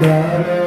da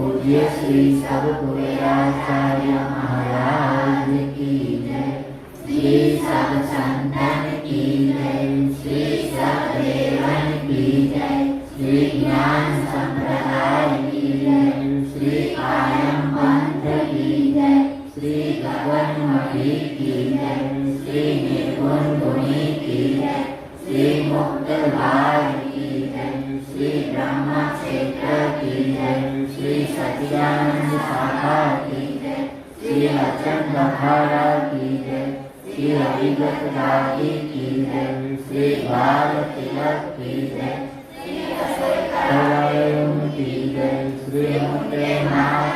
पूज्य श्री सर्वपुराचार्य महाराज की जय। श्री सदसंग की जय श्री अचन महाराज की जय श्री हरिगत रागी की जय श्री भारत तिलक की जय की जय श्री उनके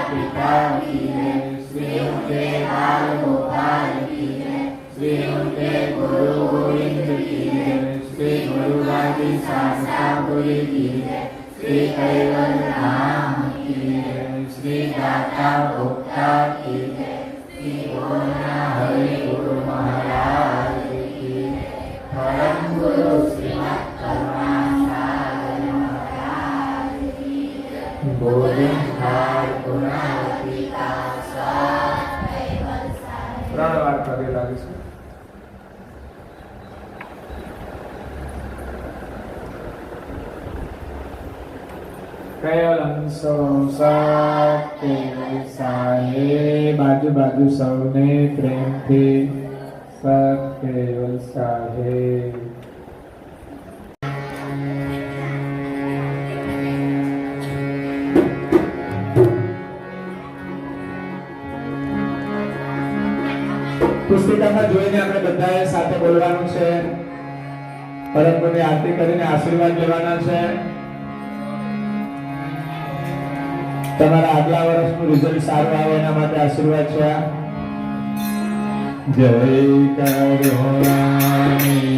पिता की जय श्री उनके बाल गोपाल की जय श्री गुरु गोविंद की जय श्री गुरु गादी शास्त्रा गुरु की जय श्री कैवल धाम की जय विधाता भोक्ता की श्री गुरुना हरि गुरु महाराज की परम गुरु श्रीमद करुणासागर महाराज की भोजन भार गुणावती का स्वाद प्राणवाद करे लागे હાર ગુણાતીતા ત્રણ વાર પગે લાગીશું કયલંસો સત્ય સાહે બાજુ બાજુ સૌને પ્રેમથી સત્ય સાહે પુસ્તિકામાં જોઈને આપણે બધાએ સાથે બોલવાનું છે પરમ ગુરુની આરતી કરીને આશીર્વાદ લેવાના છે તમારા આગલા વર્ષનું રિઝલ્ટ સારું આવે એના માટે આશીર્વાદ છે જય કરુણાની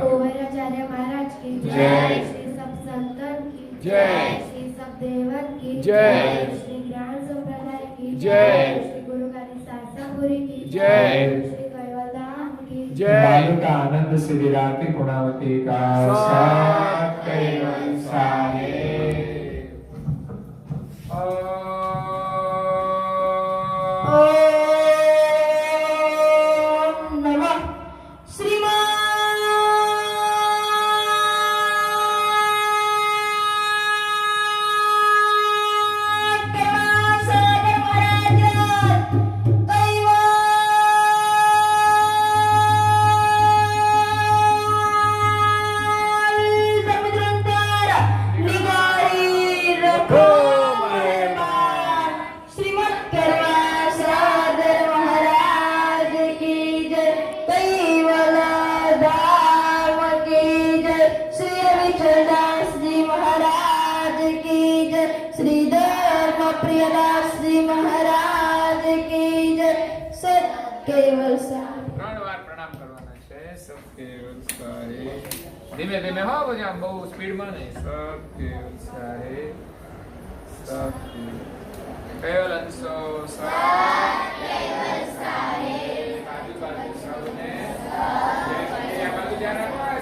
कुंवराचार्य महाराज की जय। श्री सब संतन की जय। श्री सब देवन की जय। श्री ज्ञान संप्रदाय की जय। श्री गुरु हरि शास्त्रपुरी की जय। श्री कैवल धाम की जय। बालू का आनंद श्री राती गुणावती का प्रताप श्री महाराज की जय सत केवल ત્રણ વાર પ્રણામ કરવાના છે સત કેવલ સારે ધીમે ધીમે હો પછી આમ બહુ સ્પીડમાં નહીં સત કેવલ સારે સત કેવલ કેવલ અંશો સત કેવલ સારે આજુબાજુ સૌને જય શ્રી બાજુ ધ્યાન રાખો